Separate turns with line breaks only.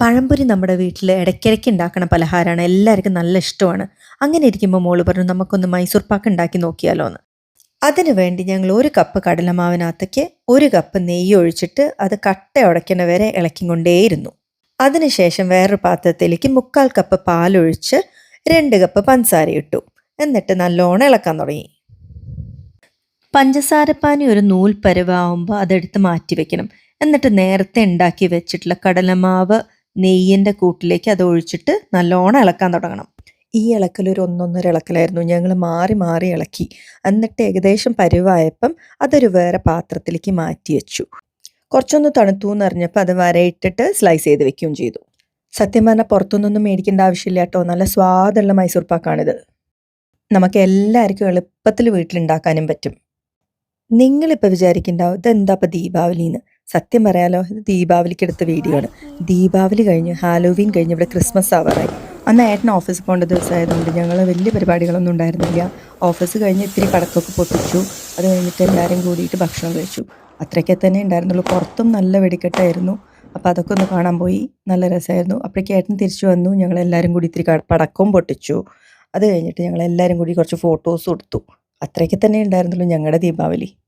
പഴംപൊരി നമ്മുടെ വീട്ടിൽ ഇടയ്ക്കിടയ്ക്ക് ഉണ്ടാക്കുന്ന പലഹാരമാണ് എല്ലാവർക്കും നല്ല ഇഷ്ടമാണ്. അങ്ങനെ ഇരിക്കുമ്പോൾ മോൾ പറഞ്ഞു നമുക്കൊന്ന് മൈസൂർ പാക്ക് ഉണ്ടാക്കി നോക്കിയാലോ എന്ന് അതിനു വേണ്ടി ഞങ്ങൾ ഒരു കപ്പ് കടലമാവിനകത്തേക്ക് ഒരു കപ്പ് നെയ്യ് ഒഴിച്ചിട്ട് അത് കട്ട ഉടയ്ക്കണ വരെ ഇളക്കിക്കൊണ്ടേയിരുന്നു. അതിനുശേഷം വേറൊരു പാത്രത്തിലേക്ക് മുക്കാൽ കപ്പ് പാലൊഴിച്ച് രണ്ട് കപ്പ് പഞ്ചസാര ഇട്ടു. എന്നിട്ട് നല്ലോണം ഇളക്കാൻ തുടങ്ങി. പഞ്ചസാരപ്പാനി ഒരു നൂൽ പരുവാകുമ്പോൾ അതെടുത്ത് മാറ്റി വെക്കണം എന്നിട്ട് നേരത്തെ ഉണ്ടാക്കി വെച്ചിട്ടുള്ള കടലമാവ് നെയ്യിന്റെ കൂട്ടിലേക്ക് അത് ഒഴിച്ചിട്ട് നല്ലോണം ഇളക്കാൻ തുടങ്ങണം. ഈ ഇളക്കൽ ഒരു ഒന്നൊന്നര ഇളക്കലായിരുന്നു. ഞങ്ങൾ മാറി മാറി ഇളക്കി. എന്നിട്ട് ഏകദേശം പരുവായപ്പം അതൊരു വേറെ പാത്രത്തിലേക്ക് മാറ്റി വെച്ചു. കുറച്ചൊന്ന് തണുത്തു എന്നറിഞ്ഞപ്പോൾ അത് വരയിട്ടിട്ട് സ്ലൈസ് ചെയ്ത് വെക്കുകയും ചെയ്തു. സത്യം പറഞ്ഞാൽ പുറത്തുനിന്നൊന്നും മേടിക്കേണ്ട ആവശ്യമില്ല കേട്ടോ. നല്ല സ്വാദുള്ള മൈസൂർ പാക്കാണിത്. നമുക്ക് എല്ലാവർക്കും എളുപ്പത്തിൽ വീട്ടിലുണ്ടാക്കാനും പറ്റും. നിങ്ങളിപ്പോൾ വിചാരിക്കുന്നുണ്ടാവും ഇതെന്താ ഇപ്പം ദീപാവലിന്ന്. സത്യം പറയാലോ ഇത് ദീപാവലിക്ക് എടുത്ത വീഡിയോ ആണ് ദീപാവലി കഴിഞ്ഞ് ഹാലോവീൻ കഴിഞ്ഞ് ഇവിടെ ക്രിസ്മസ് ആവാറായി അന്ന് ഏട്ടൻ ഓഫീസിൽ പോകേണ്ട ദിവസമായതുകൊണ്ട് ഞങ്ങൾ വലിയ പരിപാടികളൊന്നും ഉണ്ടായിരുന്നില്ല. ഓഫീസ് കഴിഞ്ഞ് ഇത്തിരി പടക്കമൊക്കെ പൊട്ടിച്ചു. അത് കഴിഞ്ഞിട്ട് എല്ലാവരും കൂടിയിട്ട് ഭക്ഷണം കഴിച്ചു. അത്രയ്ക്കെ തന്നെ ഉണ്ടായിരുന്നുള്ളൂ. പുറത്തും നല്ല വെടിക്കെട്ടായിരുന്നു. അപ്പോൾ അതൊക്കെ ഒന്ന് കാണാൻ പോയി. നല്ല രസമായിരുന്നു. അപ്പോഴേക്ക് ഏട്ടൻ തിരിച്ചു വന്നു. ഞങ്ങൾ എല്ലാവരും കൂടി ഇത്തിരി പടക്കവും പൊട്ടിച്ചു. അത് കഴിഞ്ഞിട്ട് ഞങ്ങൾ എല്ലാവരും കൂടി കുറച്ച് ഫോട്ടോസ് എടുത്തു അത്രയ്ക്ക് തന്നെ ഉണ്ടായിരുന്നുള്ളൂ ഞങ്ങളുടെ ദീപാവലി.